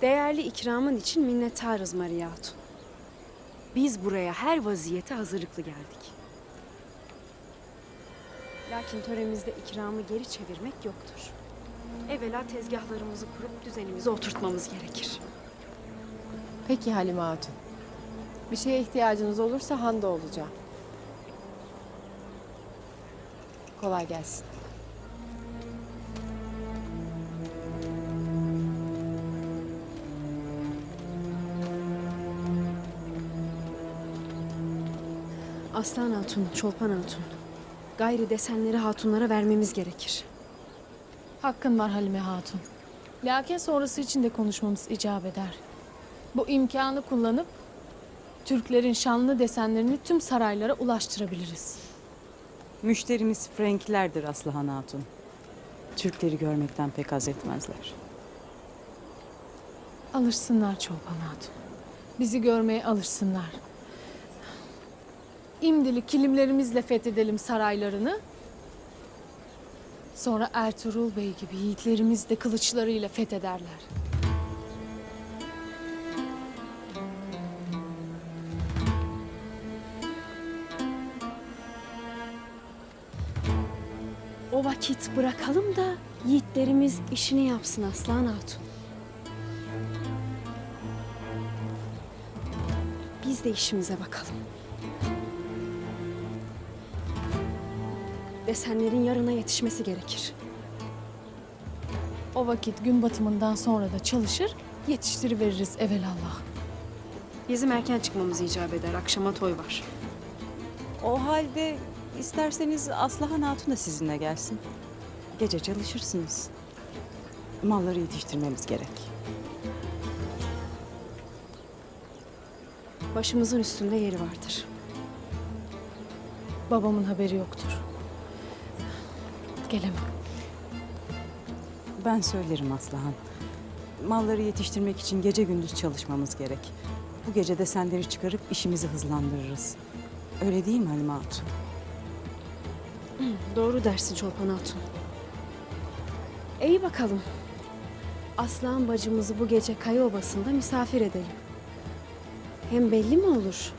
Değerli ikramın için minnettarız Maria Hatun. Biz buraya her vaziyete hazırlıklı geldik. Lakin töremizde ikramı geri çevirmek yoktur. Evvela tezgahlarımızı kurup düzenimizi oturtmamız gerekir. Peki Halime Hatun. Bir şeye ihtiyacınız olursa Handa olacağım. Kolay gelsin. Aslan Hatun, Çolpan Hatun. Gayri desenleri hatunlara vermemiz gerekir. Hakkın var Halime Hatun. Lakin sonrası için de konuşmamız icap eder. Bu imkanı kullanıp Türklerin şanlı desenlerini tüm saraylara ulaştırabiliriz. Müşterimiz Franklerdir Aslıhan Hatun. Türkleri görmekten pek haz etmezler. Alışsınlar Çolpan Hatun. Bizi görmeye alışsınlar. İmdili kilimlerimizle fethedelim saraylarını. Sonra Ertuğrul Bey gibi yiğitlerimiz de kılıçlarıyla fethederler. O vakit bırakalım da yiğitlerimiz işini yapsın Aslan Hatun. Biz de işimize bakalım. Desenlerin yarına yetişmesi gerekir. O vakit gün batımından sonra da çalışır, yetiştiriveririz evelallah. Bizim erken çıkmamız icap eder. Akşama toy var. O halde isterseniz Aslıhan Hatun da sizinle gelsin. Gece çalışırsınız. Malları yetiştirmemiz gerek. Başımızın üstünde yeri vardır. Babamın haberi yoktur. Gelemem. Ben söylerim Aslıhan. Malları yetiştirmek için gece gündüz çalışmamız gerek. Bu gece de senleri çıkarıp işimizi hızlandırırız. Öyle değil mi Halime Hatun? Doğru dersin Çolpan Hatun. İyi bakalım. Aslan bacımızı bu gece Kaya Obası'nda misafir edelim. Hem belli mi olur?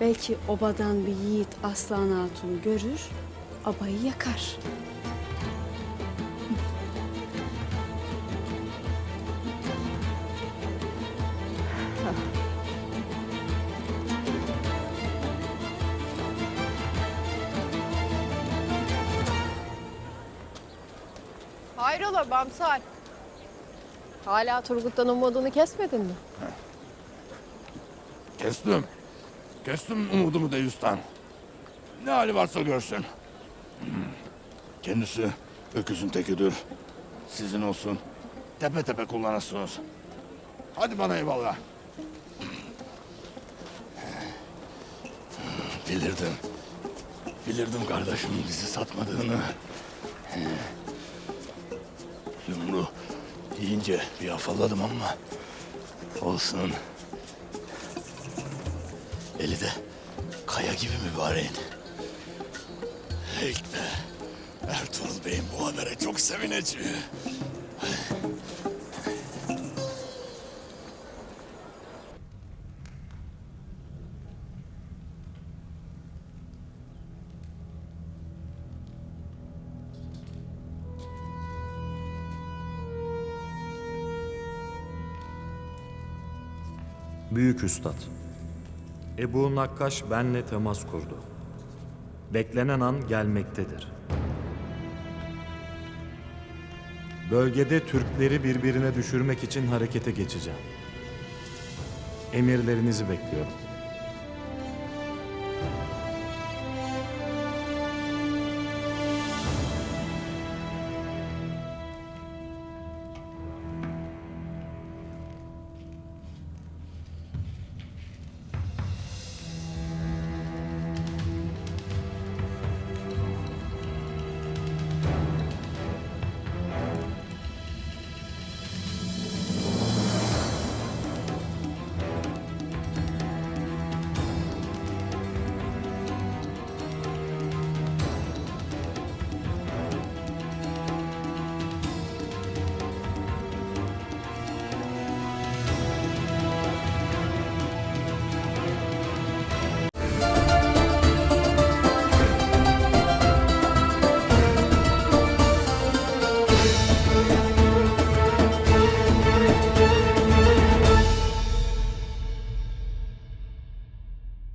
Belki obadan bir yiğit Aslan Hatun görür, abayı yakar. Hayrola Bamsal? Hala Turgut'tan umudunu kesmedin mi? Kestim. Kestim umudumu Deyüs'ten. Ne hali varsa görsün. Kendisi öküzün tekidir. Sizin olsun. Tepe tepe kullanırsınız. Hadi bana eyvallah. Bilirdim. Bilirdim kardeşimin bizi satmadığını. Yumru yiyince bir afalladım ama olsun. Eli de kaya gibi mübareğin. De Ertuğrul Bey'in bu habere çok sevineceği. Büyük Üstad Ebu Nakkaş benle temas kurdu. Beklenen an gelmektedir. Bölgede Türkleri birbirine düşürmek için harekete geçeceğim. Emirlerinizi bekliyorum.